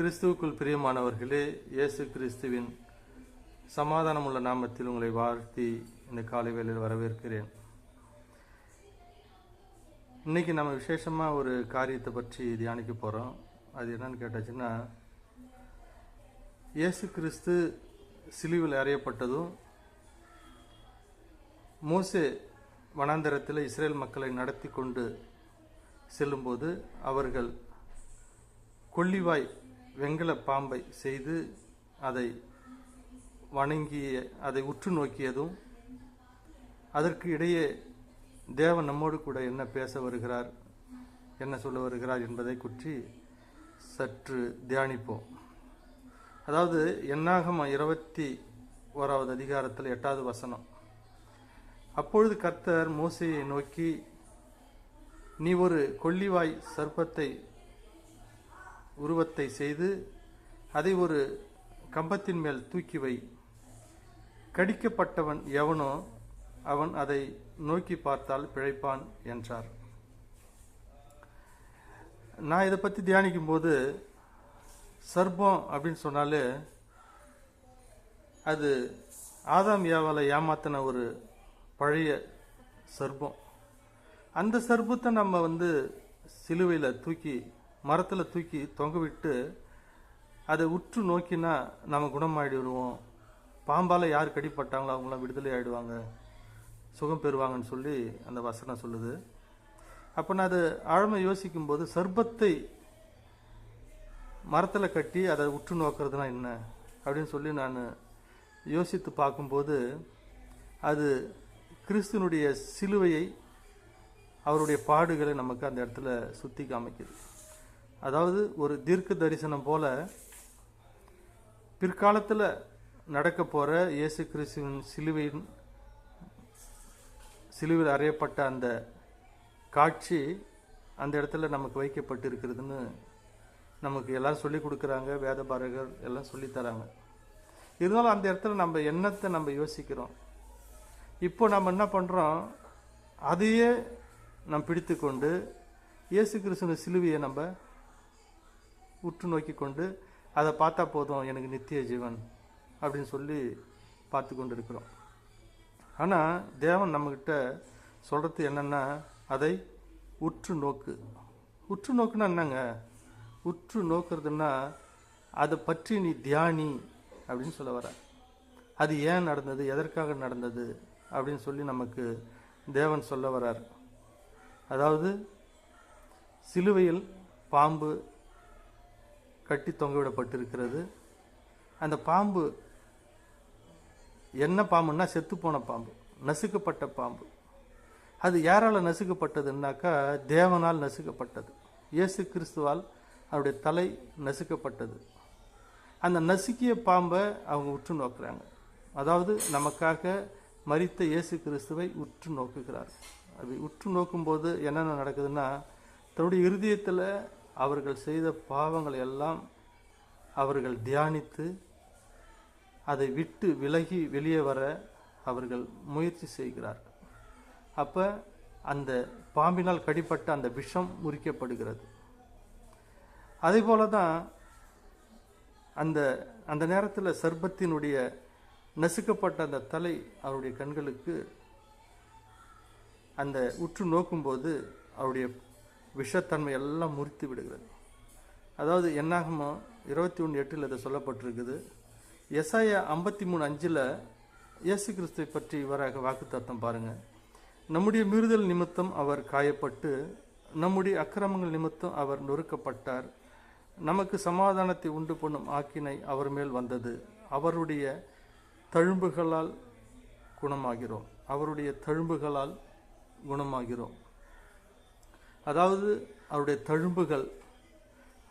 கிறிஸ்துவுக்குள் பிரியமானவர்களே இயேசு கிறிஸ்துவின் சமாதானமுள்ள நாமத்தில் உங்களை வாழ்த்தி இந்த காலை வேளையில் வரவேற்கிறேன். இன்றைக்கி நம்ம விசேஷமாக ஒரு காரியத்தை பற்றி தியானிக்க போகிறோம் அது என்னன்னு கேட்டாச்சுன்னா இயேசு கிறிஸ்து சிலுவில் அறையப்பட்டதும் மோசே வனாந்தரத்தில் இஸ்ரேல் மக்களை நடத்தி கொண்டு செல்லும்போது அவர்கள் கொள்ளிவாய் வெங்கல பாம்பை செய்து அதை வணங்கி அதை உற்று நோக்கியதும் அதற்கு இடையே தேவன் நம்மோடு கூட என்ன பேச வருகிறார் என்ன சொல்ல வருகிறார் என்பதை குற்றி சற்று தியானிப்போம். அதாவது என்னாகம இருபத்தி ஓராவது அதிகாரத்தில் எட்டாவது வசனம். அப்பொழுது கர்த்தர் மோசையை நோக்கி நீ ஒரு கொள்ளிவாய் சர்ப்பத்தை உருவத்தை செய்து அதை ஒரு கம்பத்தின் மேல் தூக்கி வை. கடிக்கப்பட்டவன் எவனோ அவன் அதை நோக்கி பார்த்தால் பிழைப்பான் என்றார். நான் இதை பற்றி தியானிக்கும் போது சர்பம் அப்படின்னு சொன்னாலே அது ஆதாம் யாவால் ஏமாத்தின ஒரு பழைய சர்பம். அந்த சர்பத்தை நம்ம வந்து சிலுவையில் தூக்கி மரத்தில் தூக்கி தொங்க விட்டு அதை உற்று நோக்கினா நம்ம குணமாயிடுவோம். பாம்பால் யார் கடிப்பட்டாங்களோ அவங்களாம் விடுதலை ஆகிடுவாங்க சுகம் பெறுவாங்கன்னு சொல்லி அந்த வசனம் சொல்லுது. அப்போ நான் அது ஆழமை யோசிக்கும்போது சர்ப்பத்தை மரத்தில் கட்டி அதை உற்று நோக்கிறதுனா என்ன அப்படின்னு சொல்லி நான் யோசித்து பார்க்கும்போது அது கிறிஸ்துனுடைய சிலுவையை அவருடைய பாடுகளை நமக்கு அந்த இடத்துல சுற்றி காமிக்குது. அதாவது ஒரு தீர்க்க தரிசனம் போல பிற்காலத்தில் நடக்க போகிற இயேசு கிறிஸ்துவின் சிலுவையின் சிலுவையில் அறையப்பட்ட அந்த காட்சி அந்த இடத்துல நமக்கு வைக்கப்பட்டு இருக்கிறதுன்னு நமக்கு எல்லாம் சொல்லி கொடுக்குறாங்க வேத பாரகர் எல்லாம் சொல்லித்தராங்க இருந்தாலும் அந்த இடத்துல நம்ம எண்ணத்தை நம்ம யோசிக்கிறோம். இப்போ நம்ம என்ன பண்ணுறோம் அதையே நாம் பிடித்து கொண்டு இயேசு கிறிஸ்துவ சிலுவையை நம்ம உற்று நோக்கி கொண்டு அதை பார்த்தா போதும் எனக்கு நித்திய ஜீவன் அப்படின்னு சொல்லி பார்த்து கொண்டு இருக்கிறோம் ஆனால் தேவன் நம்மக்கிட்ட சொல்கிறது என்னென்னா அதை உற்று நோக்கு. உற்று நோக்குன்னா என்னங்க? உற்று நோக்குறதுன்னா அதை பற்றி நீ தியானி அப்படின்னு சொல்ல வர அது ஏன் நடந்தது? எதற்காக நடந்தது? அப்படின்னு சொல்லி நமக்கு தேவன் சொல்ல வரார் அதாவது சிலுவையில் பாம்பு கட்டி தொங்கவிடப்பட்டிருக்கிறது. அந்த பாம்பு என்ன பாம்புன்னா செத்துப்போன பாம்பு நசுக்கப்பட்ட பாம்பு. அது யாரால் நசுக்கப்பட்டதுன்னாக்கா தேவனால் நசுக்கப்பட்டது. இயேசு கிறிஸ்துவால் அவருடைய தலை நசுக்கப்பட்டது. அந்த நசுக்கிய பாம்பை அவங்க உற்று நோக்குறாங்க. அதாவது நமக்காக மறித்த இயேசு கிறிஸ்துவை உற்று நோக்குகிறார். அது உற்று நோக்கும்போது என்னென்ன நடக்குதுன்னா தன்னுடைய இருதயத்தில் அவர்கள் செய்த பாவங்களை எல்லாம் அவர்கள் தியானித்து அதை விட்டு விலகி வெளியே வர அவர்கள் முயற்சி செய்கிறார்கள். அப்போ அந்த பாம்பினால் கடிப்பட்ட அந்த விஷம் முறிக்கப்படுகிறது. அதே போல தான் அந்த அந்த நேரத்தில் சர்பத்தினுடைய நசுக்கப்பட்ட அந்த தலை அவருடைய கண்களுக்கு அந்த உற்று நோக்கும்போது அவருடைய விஷத்தன்மை எல்லாம் முறித்து விடுகிறது. அதாவது என்னாகுமோ இருபத்தி ஒன்று எட்டில் இதை சொல்லப்பட்டிருக்குது. எஸ்ஐயா ஐம்பத்தி மூணு அஞ்சில் இயேசு கிறிஸ்துவை பற்றி இவராக வாக்குத்தத்தம் பாருங்கள் நம்முடைய மீறுதல் நிமித்தம் அவர் காயப்பட்டு நம்முடைய அக்கிரமங்கள் நிமித்தம் அவர் நொறுக்கப்பட்டார். நமக்கு சமாதானத்தை உண்டு பண்ணும் ஆக்கினை அவர் மேல் வந்தது. அவருடைய தழும்புகளால் குணமாகிறோம். அவருடைய தழும்புகளால் குணமாகிறோம். அதாவது அவருடைய தழும்புகள்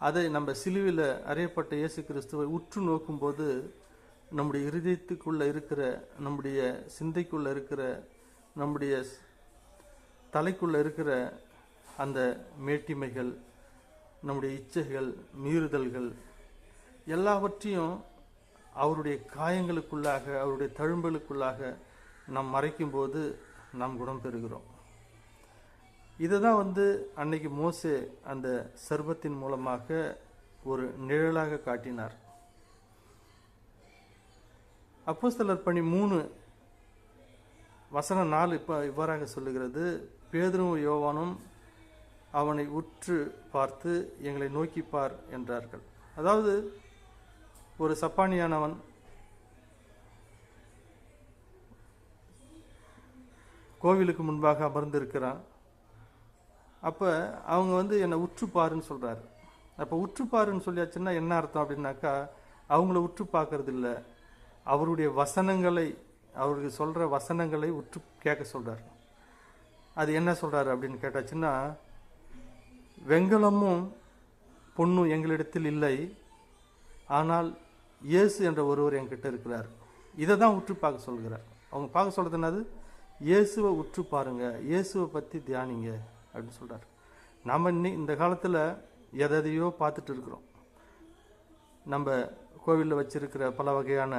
அதை நம்ம சிலுவில் அறையப்பட்ட இயேசு கிறிஸ்துவை உற்று நோக்கும்போது நம்முடைய இருதயத்துக்குள்ளே இருக்கிற நம்முடைய சிந்தைக்குள்ளே இருக்கிற நம்முடைய தலைக்குள்ளே இருக்கிற அந்த மேட்டிமைகள் நம்முடைய இச்சைகள் மீறுதல்கள் எல்லாவற்றையும் அவருடைய காயங்களுக்குள்ளாக அவருடைய தழும்புகளுக்குள்ளாக நாம் மறைக்கும்போது நாம் குணம் பெறுகிறோம். இதை தான் வந்து அன்னைக்கு மோசே அந்த சர்பத்தின் மூலமாக ஒரு நிழலாக காட்டினார். அப்போஸ்தலர் பணி மூணு வசனம் நாலு இப்போ இவ்வாறாக சொல்லுகிறது. பேதரும் யோவானும் அவனை உற்று பார்த்து எங்களை நோக்கி பார் என்றார்கள். அதாவது ஒரு சப்பானியானவன் கோவிலுக்கு முன்பாக அமர்ந்திருக்கிறான். அப்போ அவங்க வந்து என்னை உற்றுப்பாருன்னு சொல்கிறாரு அப்போ உற்றுப்பாருன்னு சொல்லியாச்சுன்னா என்ன அர்த்தம் அப்படின்னாக்கா அவங்கள உற்று பார்க்கறது இல்லை அவருடைய வசனங்களை அவருக்கு சொல்கிற வசனங்களை உற்று கேட்க சொல்கிறார் அது என்ன சொல்கிறாரு அப்படின்னு கேட்டாச்சுன்னா வெங்கலமும் பொண்ணும் எங்களிடத்தில் இல்லை. ஆனால் இயேசு என்ற ஒருவர் என்கிட்ட இருக்கிறார். இதை தான் உற்று பார்க்க சொல்கிறார். அவங்க பார்க்க சொல்கிறது என்னது? இயேசுவை உற்று பாருங்கள் இயேசுவை பற்றி தியானிங்க. அப்படின்னு சொல்கிறார் நாம் இன்னி இந்த காலத்தில் எதையோ பார்த்துட்டு இருக்கிறோம். நம்ம கோவிலில் வச்சுருக்கிற பல வகையான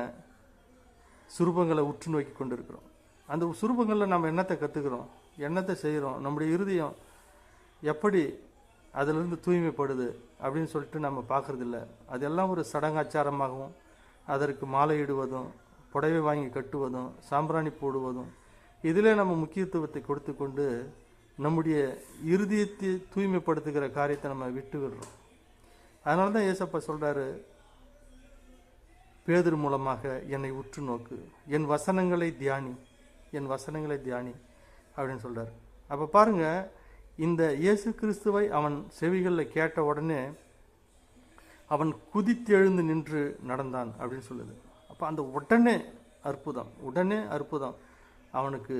சுரூபங்களை உற்று நோக்கி கொண்டு இருக்கிறோம் அந்த சுரூபங்களில் நம்ம என்னத்தை கற்றுக்கிறோம் என்னத்தை செய்கிறோம் நம்முடைய இருதயம் எப்படி அதிலிருந்து தூய்மைப்படுது அப்படின்னு சொல்லிட்டு நம்ம பார்க்குறதில்ல. அதெல்லாம் ஒரு சடங்காச்சாரமாகவும் அதற்கு மாலையிடுவதும் புடவை வாங்கி கட்டுவதும் சாம்பிராணி போடுவதும் இதிலே நம்ம முக்கியத்துவத்தை கொடுத்து கொண்டு நம்முடைய இருதயத்தை தூய்மைப்படுத்துகிற காரியத்தை நம்ம விட்டு விடுறோம் அதனால தான் ஏசப்பா சொல்கிறாரு பேதர் மூலமாக என்னை உற்று நோக்கு. என் வசனங்களை தியானி என் வசனங்களை தியானி அப்படின்னு சொல்கிறார் அப்போ பாருங்க இந்த இயேசு கிறிஸ்துவை அவன் செவிகளில் கேட்ட உடனே அவன் குதித்தெழுந்து நின்று நடந்தான் அப்படின்னு சொல்லுது. அப்போ அந்த உடனே அற்புதம் உடனே அற்புதம் அவனுக்கு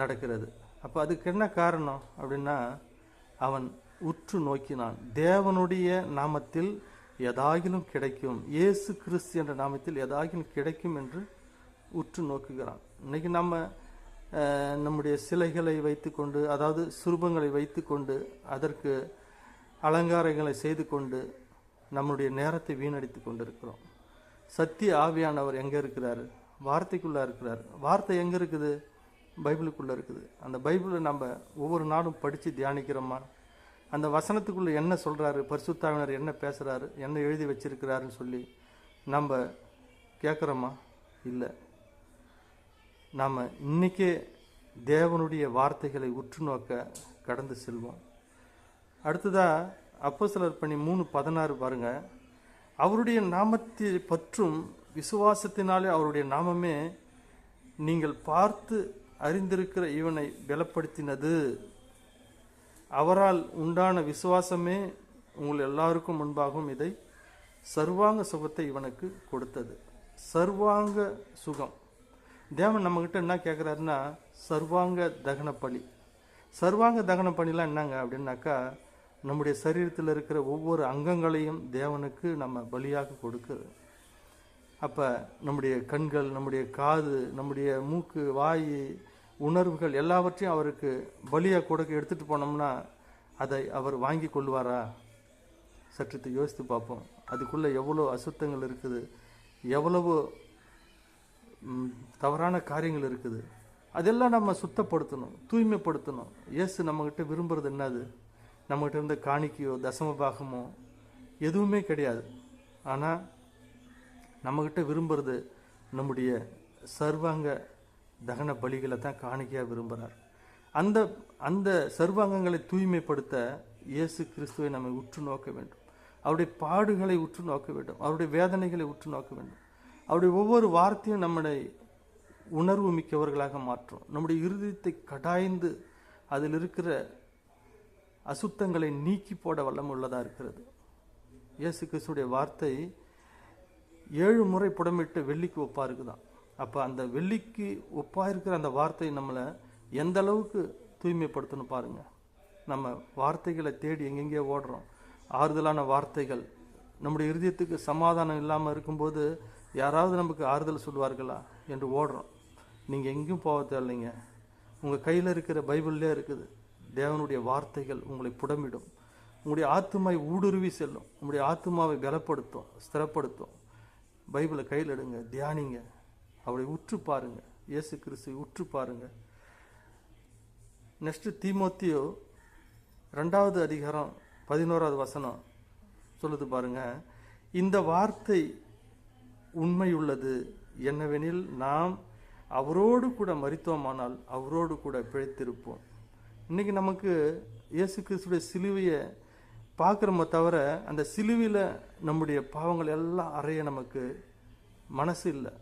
நடக்கிறது. அப்போ அதுக்கு என்ன காரணம் அப்படின்னா அவன் உற்று நோக்கினான். தேவனுடைய நாமத்தில் எதாகிலும் கிடைக்கும் இயேசு கிறிஸ்து என்ற நாமத்தில் எதாகிலும் கிடைக்கும் என்று உற்று நோக்குகிறான். இன்னைக்கு நம்ம நம்முடைய சிலைகளை வைத்துக்கொண்டு அதாவது சுரூபங்களை வைத்துக்கொண்டு அதற்கு அலங்காரங்களை செய்து கொண்டு நம்முடைய நேரத்தை வீணடித்து கொண்டிருக்கிறோம். சத்திய ஆவியானவர் எங்கே இருக்கிறாரு? வார்த்தைக்குள்ளே இருக்கிறார். வார்த்தை எங்கே இருக்குது? பைபிளுக்குள்ளே இருக்குது. அந்த பைபிளை நம்ம ஒவ்வொரு நாளும் படித்து தியானிக்கிறோமா? அந்த வசனத்துக்குள்ளே என்ன சொல்கிறாரு பரிசுத்தாவினர் என்ன பேசுகிறாரு என்ன எழுதி வச்சிருக்கிறாருன்னு சொல்லி நம்ம கேட்குறோமா இல்லை. நாம் இன்றைக்கே தேவனுடைய வார்த்தைகளை உற்று நோக்க கடந்து செல்வோம். அடுத்ததாக அப்போ சிலர் பணி மூணு பதினாறு பாருங்க. அவருடைய நாமத்தை பற்றும் விசுவாசத்தினாலே அவருடைய நாமமே நீங்கள் பார்த்து அறிந்திருக்கிற இவனை பலப்படுத்தினது. அவரால் உண்டான விசுவாசமே உங்கள் எல்லாருக்கும் முன்பாகவும் இதை சர்வாங்க சுகத்தை இவனுக்கு கொடுத்தது. சர்வாங்க சுகம். தேவன் நம்மக்கிட்ட என்ன கேட்குறாருன்னா சர்வாங்க தகன பலி. சர்வாங்க தகன பலிலாம் என்னங்க அப்படின்னாக்கா நம்முடைய சரீரத்தில் இருக்கிற ஒவ்வொரு அங்கங்களையும் தேவனுக்கு நம்ம பலியாக கொடுக்குது அப்போ நம்முடைய கண்கள் நம்முடைய காது நம்முடைய மூக்கு வாய் உணர்வுகள் எல்லாவற்றையும் அவருக்கு பலியாக கொடுக்க எடுத்துகிட்டு போனோம்னா அதை அவர் வாங்கி கொள்வாரா? சற்று யோசித்து பார்ப்போம். அதுக்குள்ளே எவ்வளோ அசுத்தங்கள் இருக்குது. எவ்வளவு தவறான காரியங்கள் இருக்குது. அதெல்லாம் நம்ம சுத்தப்படுத்தணும் தூய்மைப்படுத்தணும். இயேசு நம்மக்கிட்ட விரும்புறது என்னது? நம்மகிட்ட இருந்த காணிக்கையோ தசம பாகமோ எதுவுமே கிடையாது. ஆனால் நம்மக்கிட்ட விரும்புறது நம்முடைய சர்வாங்க தகன பலிகளை தான் காணிக்கையாக விரும்புகிறார் அந்த அந்த சர்வாங்கங்களை தூய்மைப்படுத்த இயேசு கிறிஸ்துவை நம்ம உற்று நோக்க வேண்டும். அவருடைய பாடுகளை உற்று நோக்க வேண்டும். அவருடைய வேதனைகளை உற்று நோக்க வேண்டும். அவருடைய ஒவ்வொரு வார்த்தையும் நம்மளை உணர்வு மிக்கவர்களாக மாற்றும். நம்முடைய இருதயத்தை கடாய்ந்து அதில் இருக்கிற அசுத்தங்களை நீக்கி போட வல்லம் உள்ளதாக இருக்கிறது. இயேசு கிறிஸ்துடைய வார்த்தை ஏழு முறை புடமிட்டு வெள்ளிக்கு ஒப்பாக இருக்குதான் அப்போ அந்த வெள்ளிக்கு ஒப்பாக இருக்கிற அந்த வார்த்தை நம்மளை எந்த அளவுக்கு தூய்மைப்படுத்தணும் பாருங்கள் நம்ம வார்த்தைகளை தேடி எங்கெங்கே ஓடுறோம். ஆறுதலான வார்த்தைகள். நம்முடைய இருதயத்துக்கு சமாதானம் இல்லாமல் இருக்கும்போது யாராவது நமக்கு ஆறுதல் சொல்வார்களா என்று ஓடுறோம். நீங்கள் எங்கேயும் போக தேவையில்லைங்க. உங்கள் கையில் இருக்கிற பைபிள்லே இருக்குது. தேவனுடைய வார்த்தைகள் உங்களை புடமிடும். உங்களுடைய ஆத்துமாவை ஊடுருவி செல்லும். உங்களுடைய ஆத்துமாவை பலப்படுத்தும் ஸ்திரப்படுத்தும். பைபிளை கையில் எடுங்க தியானிங்க. அவரை உற்று பாருங்க. இயேசு கிறிஸ்துவை உற்று பாருங்க. நெக்ஸ்ட் தீமோத்தியோ ரெண்டாவது அதிகாரம் பதினோராவது வசனம் சொல்லுது பாருங்க. இந்த வார்த்தை உண்மையுள்ளது என்னவெனில் நாம் அவரோடு கூட மறித்தோமானால் அவரோடு கூட பிழைத்திருப்போம். இன்னைக்கு நமக்கு இயேசு கிறிஸ்துடைய சிலுவையை பார்க்குறோமே தவிர அந்த சிலுவையில் நம்முடைய பாவங்கள் எல்லாம் அறைய நமக்கு மனசு இல்லை.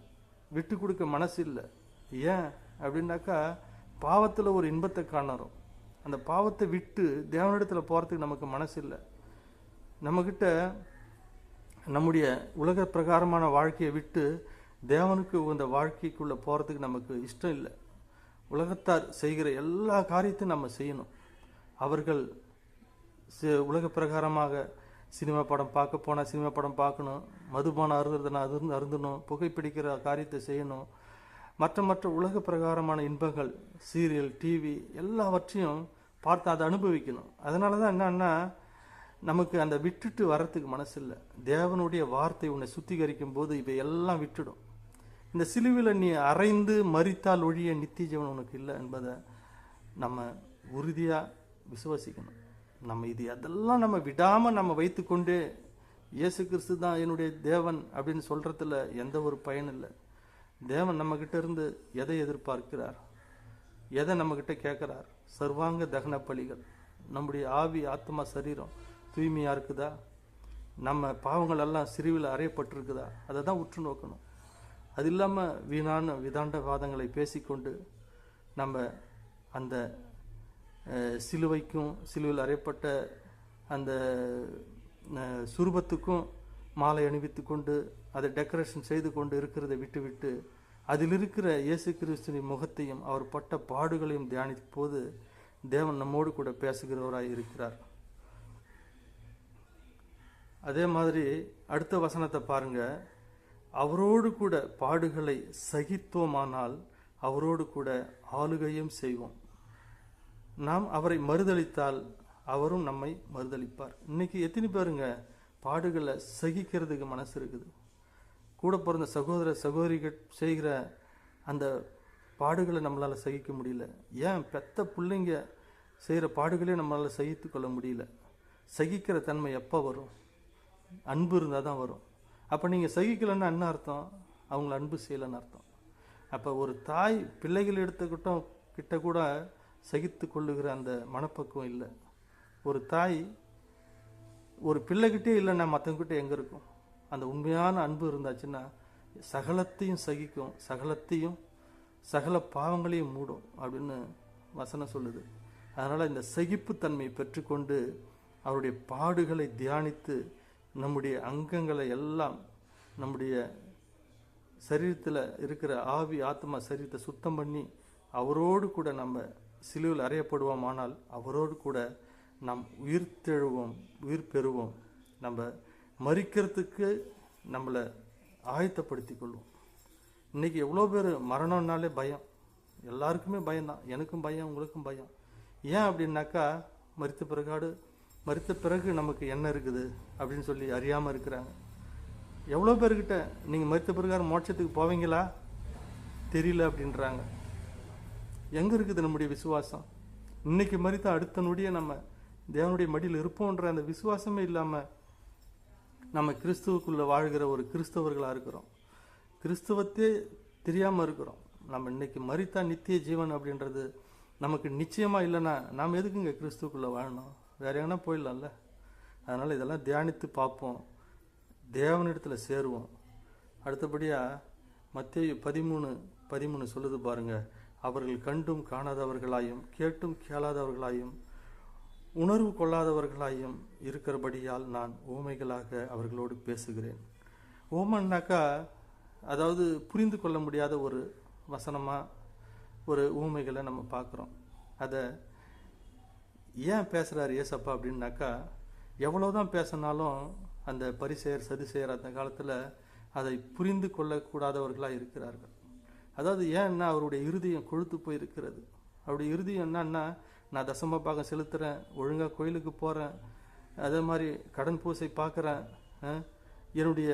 விட்டு கொடுக்க மனசு இல்லை. ஏன் அப்படின்னாக்கா பாவத்தில் ஒரு இன்பத்தை காணறோம். அந்த பாவத்தை விட்டு தேவனிடத்தில் போகிறதுக்கு நமக்கு மனசு இல்லை. நம்மக்கிட்ட நம்முடைய உலக பிரகாரமான வாழ்க்கையை விட்டு தேவனுக்கு உகந்த வாழ்க்கைக்குள்ளே போகிறதுக்கு நமக்கு இஷ்டம் இல்லை. உலகத்தார் செய்கிற எல்லா காரியத்தையும் நம்ம செய்யணும். அவர்கள் உலக பிரகாரமாக சினிமா படம் பார்க்க போனால் சினிமா படம் பார்க்கணும். மதுபானம் அருந்ததுனா அருந்து அருந்தணும். புகைப்பிடிக்கிற காரியத்தை செய்யணும். மற்ற மற்ற உலக பிரகாரமான இன்பங்கள் சீரியல் டிவி எல்லாவற்றையும் பார்த்து அதை அனுபவிக்கணும். அதனால தான் என்னன்னா நமக்கு அந்த விட்டுட்டு வர்றதுக்கு மனசு இல்லை தேவனுடைய வார்த்தை உன்னை சுத்திகரிக்கும் போது இவை எல்லாம் விட்டுடும். இந்த சிலுவில் நீ அரைந்து மறித்தால் ஒழிய நித்திய ஜீவன் உனக்கு இல்லை என்பதை நம்ம உறுதியாக விசுவாசிக்கணும். நம்ம இது அதெல்லாம் நம்ம விடாமல் நம்ம வைத்துக்கொண்டே இயேசு கிறிஸ்து தான் என்னுடைய தேவன் அப்படின்னு சொல்கிறதுல எந்த ஒரு பயன் இல்லை. தேவன் நம்மக்கிட்ட இருந்து எதை எதிர்பார்க்கிறார்? எதை நம்மக்கிட்ட கேட்குறார்? சர்வாங்க தகன பலிகள். நம்முடைய ஆவி ஆத்மா சரீரம் தூய்மையாக இருக்குதா? நம்ம பாவங்கள் எல்லாம் சிறுவில் அறையப்பட்டிருக்குதா? அதை தான் உற்று நோக்கணும். அது இல்லாமல் வீணான விதாண்ட வாதங்களை பேசிக்கொண்டு நம்ம அந்த சிலுவைக்கும் சிலுவையில் அறையப்பட்ட அந்த சுரூபத்துக்கும் மாலை அணிவித்து கொண்டு அதை டெக்கரேஷன் செய்து கொண்டு இருக்கிறதை விட்டுவிட்டு அதில் இருக்கிற இயேசு கிறிஸ்துவின் முகத்தையும் அவர் பட்ட பாடுகளையும் தியானித்த போது தேவன் நம்மோடு கூட பேசுகிறவராய் இருக்கிறார். அதே மாதிரி அடுத்த வசனத்தை பாருங்க. அவரோடு கூட பாடுகளை சகித்தோமானால் அவரோடு கூட ஆளுகையும் செய்வோம். நாம் அவரை மறுதளித்தால் அவரும் நம்மை மறுதளிப்பார். இன்னைக்கு எத்தனை பேருங்க பாடுகளை சகிக்கிறதுக்கு மனசு இருக்குது? கூட பிறந்த சகோதர சகோதரிகள் செய்கிற அந்த பாடுகளை நம்மளால் சகிக்க முடியல. ஏன் பெத்த பிள்ளைங்க செய்கிற பாடுகளே நம்மளால் சகித்து கொள்ள முடியல? சகிக்கிற தன்மை எப்போ வரும்? அன்பு இருந்தால் தான் வரும். அப்போ நீங்கள் சகிக்கலைன்னா என்ன அர்த்தம்? அவங்கள அன்பு செய்யலைன்னு அர்த்தம். அப்போ ஒரு தாய் பிள்ளைகள் எடுத்துக்கிட்டோம் கிட்ட கூட சகித்து கொள்ளுகிற அந்த மனப்பக்குவம் இல்லை. ஒரு தாய் ஒரு பிள்ளைகிட்டே இல்லைன்னா மற்றவங்கிட்ட எங்கே இருக்கும்? அந்த உண்மையான அன்பு இருந்தாச்சுன்னா சகலத்தையும் சகிக்கும் சகலத்தையும் சகல பாவங்களையும் மூடும் அப்படின்னு வசனம் சொல்லுது. அதனால் இந்த சகிப்புத்தன்மையை பெற்றுக்கொண்டு அவருடைய பாடுகளை தியானித்து நம்முடைய அங்கங்களை எல்லாம் நம்முடைய சரீரத்தில் இருக்கிற ஆவி ஆத்மா சரீரத்தை சுத்தம் பண்ணி அவரோடு கூட நம்ம சிலுவில் அறையப்படுவோமானால் அவரோடு கூட நாம் உயிர் தெழுவோம் உயிர் பெறுவோம். நம்ம மறிக்கிறதுக்கு நம்மளை ஆயத்தப்படுத்தி கொள்வோம். இன்னைக்கு எவ்வளோ பேர் மரணம்னாலே பயம். எல்லாருக்குமே பயம்தான். எனக்கும் பயம் உங்களுக்கும் பயம். ஏன் அப்படின்னாக்கா மறித்த பிறகாடு மறித்த பிறகு நமக்கு என்ன இருக்குது அப்படின்னு சொல்லி அறியாமல் இருக்கிறாங்க. எவ்வளோ பேர்கிட்ட நீங்கள் மறித்த பிறகாரம் மோட்சத்துக்கு போவீங்களா? தெரியல அப்படின்றாங்க. எங்கே இருக்குது நம்முடைய விசுவாசம்? இன்னைக்கு மறித்த அடுத்த நொடியை நம்ம தேவனுடைய மடியில் இருப்போன்ற அந்த விசுவாசமே இல்லாமல் நம்ம கிறிஸ்துவுக்குள்ளே வாழ்கிற ஒரு கிறிஸ்தவர்களாக இருக்கிறோம். கிறிஸ்துவத்தே தெரியாமல் இருக்கிறோம். நம்ம இன்னைக்கு மறித்தா நித்திய ஜீவன் அப்படின்றது நமக்கு நிச்சயமாக இல்லைன்னா நாம் எதுக்குங்க கிறிஸ்துக்குள்ளே வாழணும்? வேற எங்கன்னா போயிடலாம்ல. அதனால் இதெல்லாம் தியானித்து பார்ப்போம். தேவனிடத்தில் சேருவோம். அடுத்தபடியாக மத்திய பதிமூணு பதிமூணு சொல்லுது பாருங்கள் அவர்கள் கண்டும் காணாதவர்களாயும் கேட்டும் கேளாதவர்களாயும் உணர்வு கொள்ளாதவர்களாயும் இருக்கிறபடியால் நான் ஊமைகளாக அவர்களோடு பேசுகிறேன். ஓமன்னாக்கா அதாவது புரிந்து கொள்ள முடியாத ஒரு வசனமாக ஒரு ஊமைகளை நம்ம பார்க்குறோம். அதை ஏன் பேசுகிறார் ஏசப்பா அப்படின்னாக்கா எவ்வளோ தான் பேசினாலும் அந்த பரிசெயர் சதிசெயர் அந்த காலத்தில் அதை புரிந்து கொள்ளக்கூடாதவர்களாக இருக்கிறார்கள். அதாவது ஏன்னா அவருடைய இருதயம் கொழுத்து போயிருக்கிறது? அவருடைய இருதயம் என்னன்னா நான் தசம பாகம் செலுத்துகிறேன் ஒழுங்காக கோயிலுக்கு போகிறேன் அதே மாதிரி கடன் பூசை பார்க்குறேன் என்னுடைய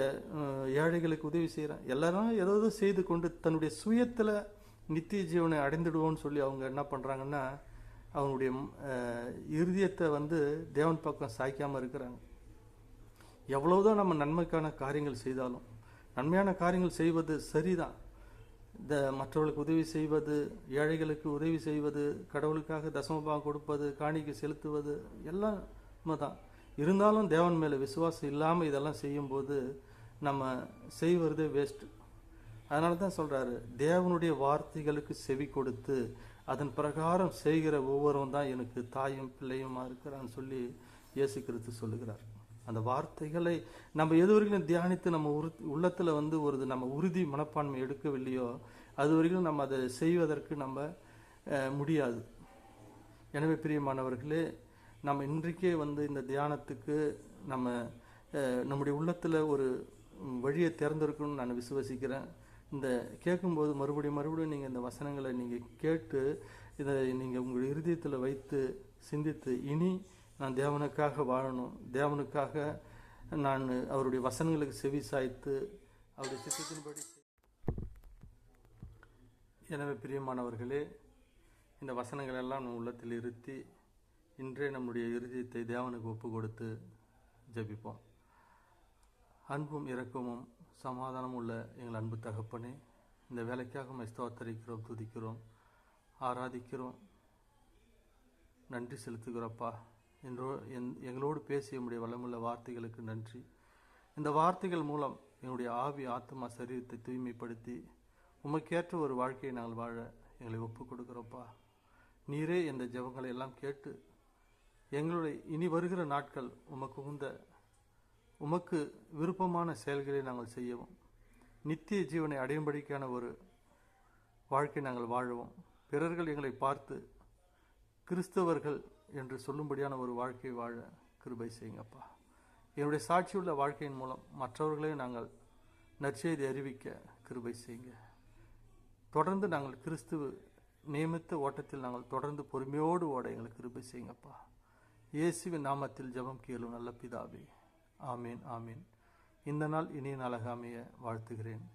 ஏழைகளுக்கு உதவி செய்கிறேன் எல்லாரும் ஏதாவது செய்து கொண்டு தன்னுடைய சுயத்தில் நித்திய ஜீவனை அடைந்துடுவோன்னு சொல்லி அவங்க என்ன பண்ணுறாங்கன்னா அவங்களுடைய இருதயத்தை வந்து தேவன் பக்கம் சாய்க்காமல் இருக்கிறாங்க. எவ்வளவுதான் நம்ம நன்மைக்கான காரியங்கள் செய்தாலும் நன்மையான காரியங்கள் செய்வது சரிதான். இந்த மற்றவர்களுக்கு உதவி செய்வது ஏழைகளுக்கு உதவி செய்வது கடவுளுக்காக தசமபாகம் கொடுப்பது காணிக்கை செலுத்துவது எல்லாம் தான். இருந்தாலும் தேவன் மேலே விசுவாசம் இல்லாமல் இதெல்லாம் செய்யும்போது நம்ம செய்வதே வேஸ்ட்டு அதனால தான் சொல்கிறாரு தேவனுடைய வார்த்தைகளுக்கு செவி கொடுத்து அதன் பிரகாரம் செய்கிற ஒவ்வொருவன் தான் எனக்கு தாயும் பிள்ளையுமா இருக்கிறான்னு சொல்லி இயேசு கிறிஸ்து சொல்லுகிறார். அந்த வார்த்தைகளை நம்ம எது வரைக்கும் தியானித்து நம்ம உரு உள்ளத்தில் வந்து ஒரு நம்ம உறுதி மனப்பான்மை எடுக்கவில்லையோ அது வரைக்கும் நம்ம அதை செய்வதற்கு நம்ம முடியாது. எனவே பிரியமானவர்களே நம்ம இன்றைக்கே வந்து இந்த தியானத்துக்கு நம்ம நம்முடைய உள்ளத்தில் ஒரு வழியை திறந்திருக்கணும்னு நான் விசுவசிக்கிறேன். இந்த கேட்கும்போது மறுபடியும் மறுபடியும் நீங்கள் இந்த வசனங்களை நீங்கள் கேட்டு இதை நீங்கள் உங்கள் இருதயத்தில் வைத்து சிந்தித்து இனி நான் தேவனுக்காக வாழணும். தேவனுக்காக நான் அவருடைய வசனங்களுக்கு செவி சாய்த்து அவருடைய சித்தத்தின்படி எனவே பிரியமானவர்களே இந்த வசனங்கள் எல்லாம் நம் உள்ளத்தில் இருத்தி இன்றே நம்முடைய இருதயத்தை தேவனுக்கு ஒப்பு கொடுத்து ஜெபிப்போம். அன்பும் இரக்கமும் சமாதானம் உள்ள எங்கள் அன்பு தகப்பனே இந்த வேலைக்காக மைஸ்தோத்தரிக்கிறோம் துதிக்கிறோம் ஆராதிக்கிறோம். நன்றி செலுத்துகிறோப்பா என்றோ என் எங்களோடு பேசிய உம்முடைய வளமுள்ள வார்த்தைகளுக்கு நன்றி. இந்த வார்த்தைகள் மூலம் என்னுடைய ஆவி ஆத்மா சரீரத்தை தூய்மைப்படுத்தி உமக்கேற்ற ஒரு வாழ்க்கையை நாங்கள் வாழ எங்களை ஒப்பு கொடுக்குறோப்பா. நீரே இந்த ஜெபங்களை எல்லாம் கேட்டு எங்களுடைய இனி வருகிற நாட்கள் உமக்கு உந்த உமக்கு விருப்பமான செயல்களை நாங்கள் செய்யவும் நித்திய ஜீவனை அடையும்படிக்கான ஒரு வாழ்க்கை நாங்கள் வாழவும். பிறர்கள் எங்களை பார்த்து கிறிஸ்தவர்கள் என்று சொல்லும்படியான ஒரு வாழ்க்கை வாழ கிருபை செய்யுங்கப்பா. என்னுடைய சாட்சியுள்ள வாழ்க்கையின் மூலம் மற்றவர்களையும் நாங்கள் நற்செய்தி அறிவிக்க கிருபை செய்யுங்க. தொடர்ந்து நாங்கள் கிறிஸ்துவ நியமித்த ஓட்டத்தில் நாங்கள் தொடர்ந்து பொறுமையோடு ஓட எங்களுக்கு கிருபை செய்யுங்கப்பா. இயேசுவின் நாமத்தில் ஜெபம் கேளும் நல்ல பிதாவே. ஆமீன் ஆமீன். இந்த நாள் இனிய நாளாக அமைய வாழ்த்துகிறேன்.